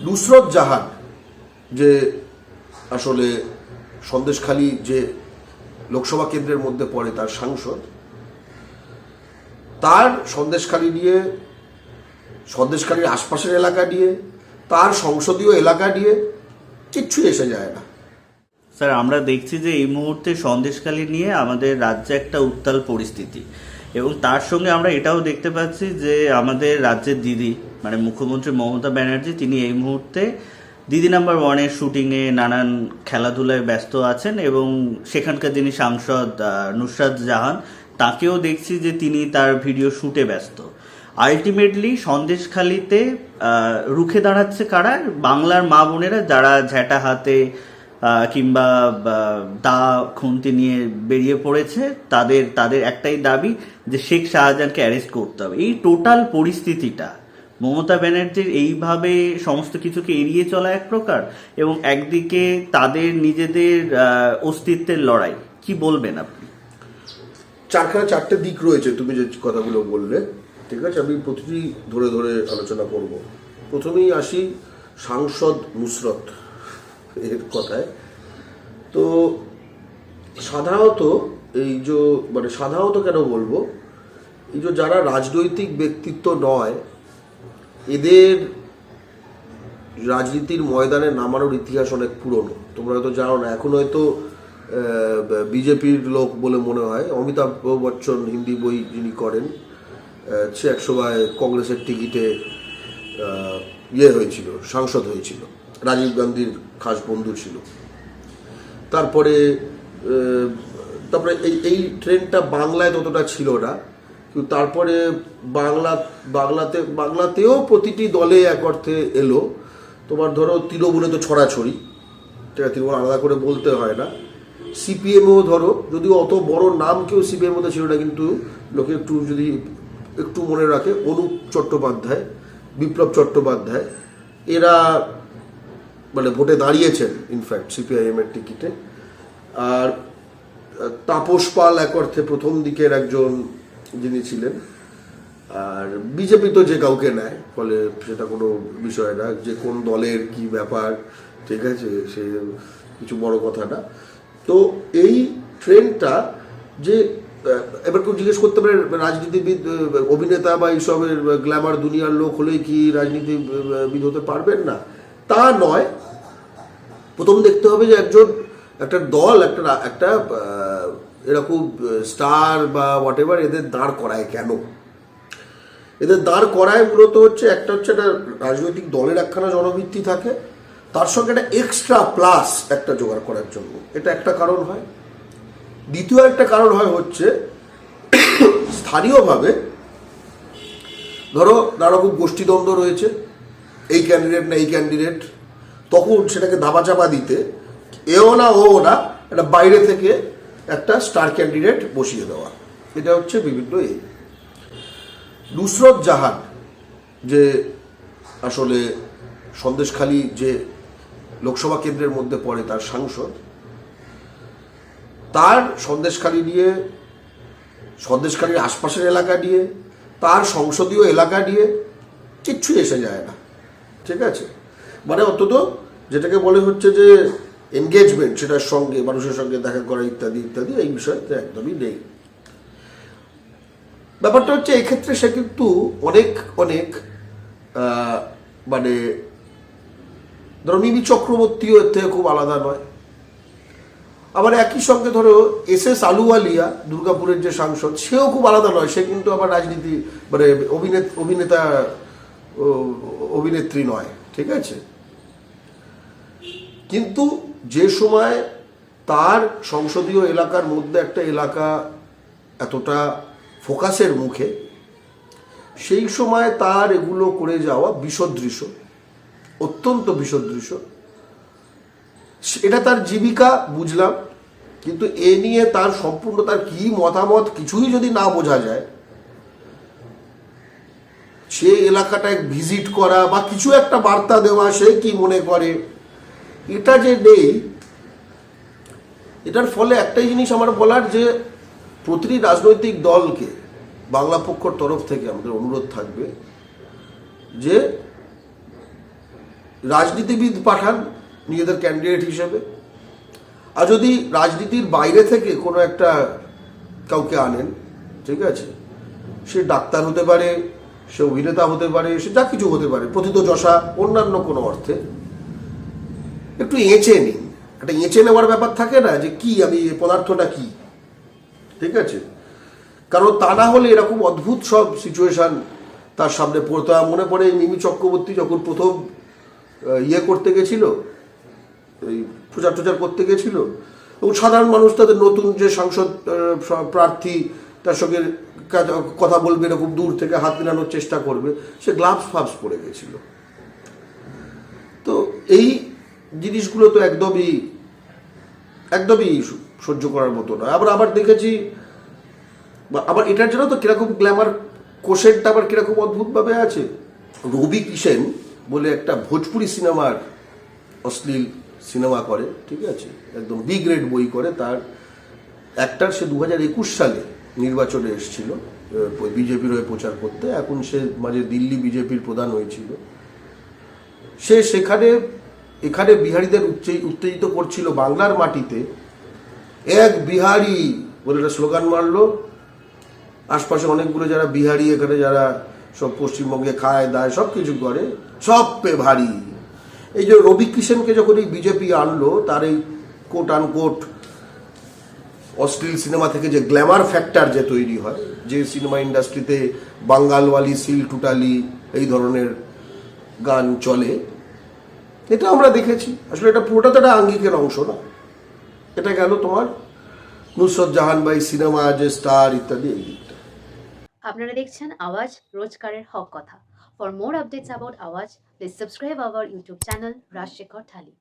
নুসরত জাহান, যে আসলে সন্দেশখালী যে লোকসভা কেন্দ্রের মধ্যে পড়ে তার সাংসদ, তার সন্দেশখালী নিয়ে, সন্দেশখালীর আশপাশের এলাকা নিয়ে, তার সংসদীয় এলাকা নিয়ে কিচ্ছুই এসে যায় না। স্যার, আমরা দেখছি যে এই মুহূর্তে সন্দেশখালী নিয়ে আমাদের রাজ্যে একটা উত্তাল পরিস্থিতি। এবং তার সঙ্গে আমরা এটাও দেখতে পাচ্ছি যে আমাদের রাজ্যের দিদি মানে মুখ্যমন্ত্রী মমতা ব্যানার্জি, তিনি এই মুহূর্তে দিদি নাম্বার ওয়ানের শুটিংয়ে নানান খেলাধুলায় ব্যস্ত আছেন এবং সেখানকার যিনি সাংসদ নুসরাত জাহান, তাকেও দেখছি যে তিনি তার ভিডিও শুটে ব্যস্ত। আলটিমেটলি সন্দেশখালিতে রুখে দাঁড়াচ্ছে কারা? বাংলার মা বোনেরা যারা ঝ্যাটা হাতে কিংবা দা খুন্তি নিয়ে বেরিয়ে পড়েছে, তাদের তাদের একটাই দাবি যে শেখ শাহজাহানকে অ্যারেস্ট করতে হবে। এই টোটাল পরিস্থিতিটা মমতা ব্যানার্জির এইভাবে সমস্ত কিছুকে এড়িয়ে চলা এক প্রকার এবং একদিকে তাদের নিজেদের অস্তিত্বের লড়াই। কি বলবেন আপনি? চারখানা, চারটে দিক রয়েছে, তুমি যে কথাগুলো বললে। ঠিক আছে, আমি প্রতিটি ধরে ধরে আলোচনা করব। প্রথমেই আসি সাংসদ নুসরত এর কথায়। তো সাধারণত এই যে মানে সাধারণত কেন বলব, এই যে যারা রাজনৈতিক ব্যক্তিত্ব নয়, এদের রাজনীতির ময়দানে নামানোর ইতিহাস অনেক পুরনো। তোমরা হয়তো জানো না, এখন হয়তো বিজেপির লোক বলে মনে হয়, অমিতাভ বচ্চন হিন্দি বই যিনি করেন সে একসময় কংগ্রেসের টিকিটে ইয়ে হয়েছিল, সাংসদ হয়েছিল, রাজীব গান্ধীর খাস বন্ধু ছিল। তারপরে তারপরে এই এই ট্রেনটা বাংলায় ততটা ছিল না। কিন্তু তারপরে বাংলা, বাংলাতে, বাংলাতেও প্রতিটি দলে এক অর্থে এলো। তোমার ধরো তৃণমূলে তো ছড়াছড়ি, ঠিক আছে, তৃণমূল আলাদা করে বলতে হয় না। সিপিএমও ধরো, যদিও অত বড় নাম কেউ সিপিএম মধ্যে ছিল না, কিন্তু লোকে একটু যদি একটু মনে রাখে, অনুপ চট্টোপাধ্যায়, বিপ্লব চট্টোপাধ্যায়, এরা মানে ভোটে দাঁড়িয়েছেন ইনফ্যাক্ট সিপিআইএম এর টিকিটে আর তাপস পাল এক অর্থে প্রথম দিকের একজন যিনি ছিলেন, আর বিজেপি তো যে কাউকে নেয়, ফলে সেটা কোনো বিষয় না, যে কোন দলের কি ব্যাপার, ঠিক আছে, সে কিছু বড় কথা না। তো এই ট্রেনটা যে এবার কেউ জিজ্ঞেস করতে পারে, রাজনীতিবিদ অভিনেতা বা এইসবের গ্ল্যামার দুনিয়ার লোক হলেই কি রাজনীতিবিদ হতে পারবেন না? তা নয়। প্রথম দেখতে হবে যে একজন, একটা দল, একটা একটা এরকম স্টার বা হোয়াট এভার এদের দাঁড় করায় কেন? এদের দাঁড় করায় মূলত হচ্ছে একটা হচ্ছে একটা রাজনৈতিক দলের একখানা জনভিত্তি থাকে। তার সঙ্গে একটা এক্সট্রা প্লাস একটা জোগাড় করার জন্য। এটা একটা কারণ হয়। দ্বিতীয় একটা কারণ হয় হচ্ছে, স্থানীয়ভাবে, ধরো, নানা রকম গোষ্ঠীদ্বন্দ্ব রয়েছে। এই ক্যান্ডিডেট না এই ক্যান্ডিডেট তখন সেটাকে ধামাচাপা দিতে এও না ও না একটা বাইরে থেকে একটা স্টার ক্যান্ডিডেট বসিয়ে দেওয়া। এটা হচ্ছে বিভিন্ন এই নুসরত জাহান যে আসলে সন্দেশখালী যে লোকসভা কেন্দ্রের মধ্যে পড়ে তার সাংসদ, তার সন্দেশখালী নিয়ে, সন্দেশখালীর আশপাশের এলাকা নিয়ে, তার সংসদীয় এলাকা নিয়ে কিচ্ছুই এসে যায় না। ঠিক আছে? মানে অন্তত যেটাকে বলে হচ্ছে যে এনগেজমেন্ট সেটার সঙ্গে, মানুষের সঙ্গে দেখা করা ইত্যাদি ইত্যাদি, এই বিষয়তে একদমই নেই। ব্যাপারটা হচ্ছে এক্ষেত্রে সে কিন্তু অনেক অনেক মানে ধরো মিমি চক্রবর্তীও এর থেকে খুব আলাদা নয়। আবার একই সঙ্গে ধরো এস এস আলুওয়ালিয়া, দুর্গাপুরের যে সাংসদ, সেও খুব আলাদা নয়। সে কিন্তু আবার রাজনীতি মানে অভিনেত, অভিনেতা অভিনেত্রী নয়, ঠিক আছে? কিন্তু যে সময় তার সংসদীয় এলাকার মধ্যে একটা এলাকা এতটা ফোকাসের মুখে, সেই সময় তার এগুলো করে যাওয়া বিসদৃশ্য অত্যন্ত বিসদৃশ্য এটা তার জীবিকা, বুঝলাম, কিন্তু এ নিয়ে তার সম্পূর্ণ তার কি মতামত কিছুই যদি না বোঝা যায় সে এলাকাটায় ভিজিট করা বা কিছু একটা বার্তা দেওয়া, সে কি মনে করে? এটা যে নেই, এটার ফলে একটাই জিনিস আমার বলার যে প্রতিটি রাজনৈতিক দলকে বাংলা পক্ষর তরফ থেকে আমাদের অনুরোধ থাকবে যে রাজনীতিবিদ পাঠান নিজেদের ক্যান্ডিডেট হিসেবে। আর যদি রাজনীতির বাইরে থেকে কোনো একটা কাউকে আনেন, ঠিক আছে, সে ডাক্তার হতে পারে সে অভিনেতা হতে পারে, সে যা কিছু হতে পারে প্রথিত যশা অন্যান্য কোনো অর্থে। একটু এঁচে নিন একটা এঁচে নেওয়ার ব্যাপার থাকে না যে কি, আমি পদার্থটা কি? ঠিক আছে? কারণ তা না হলে এরকম অদ্ভুত সব সিচুয়েশান তার সামনে পড়তে। মনে পড়ে মিমি চক্রবর্তী যখন প্রথম ইয়ে করতে গেছিল, এই প্রচার টচার করতে গেছিল, এবং সাধারণ মানুষ তাদের নতুন যে সাংসদ প্রার্থী, তার সঙ্গে কথা বলবে এরকম দূর থেকে হাত মেলানোর চেষ্টা করবে, সে গ্লাভস ফাভস পরে গেছিল। তো এই জিনিসগুলো তো একদমই একদমই সহ্য করার মতো নয়। আবার আবার দেখেছি আবার এটার জন্য তো কীরকম গ্ল্যামার কোশেনটা আবার কীরকম অদ্ভুতভাবে আছে। রবি কিষেন বলে একটা ভোজপুরি সিনেমার অশ্লীল সিনেমা করে, ঠিক আছে? একদম বি গ্রেড বই করে, তার একটার সে দু হাজার একুশ সালে নির্বাচনে এসেছিল বিজেপির হয়ে প্রচার করতে। এখন সে মাঝে দিল্লি বিজেপির প্রধান হয়েছিল। সে সেখানে, এখানে বিহারীদের উত্তেজিত করছিল বাংলার মাটিতে। এক বিহারি, বলে একটা স্লোগান মারলো। আশপাশে অনেকগুলো যারা বিহারি, এখানে যারা সব পশ্চিমবঙ্গে খায়, দায়, সব কিছু করে, সব পে ভারী। এই যে রবি কিষেনকে যখন এই বিজেপি আনলো, তার এই কোট আনকোট অশ্লীল সিনেমা থেকে যে গ্ল্যামার ফ্যাক্টর যে তৈরি হয়, যে সিনেমা ইন্ডাস্ট্রিতে বাঙ্গালওয়ালি সিল টুটালি এই ধরনের গান চলে, এটা আমরা দেখেছি। আসলে এটা পুরোটা তো একটা আঙ্গিকের অংশ না। এটা গেল তোমার নুসরত জাহান বাই সিনেমা যে স্টার ইত্যাদি এই দিকটা। আপনারা দেখছেন আওয়াজ রোজকারের হক কথা। For more updates about Awaaz please subscribe our YouTube channel Rajshekhar thali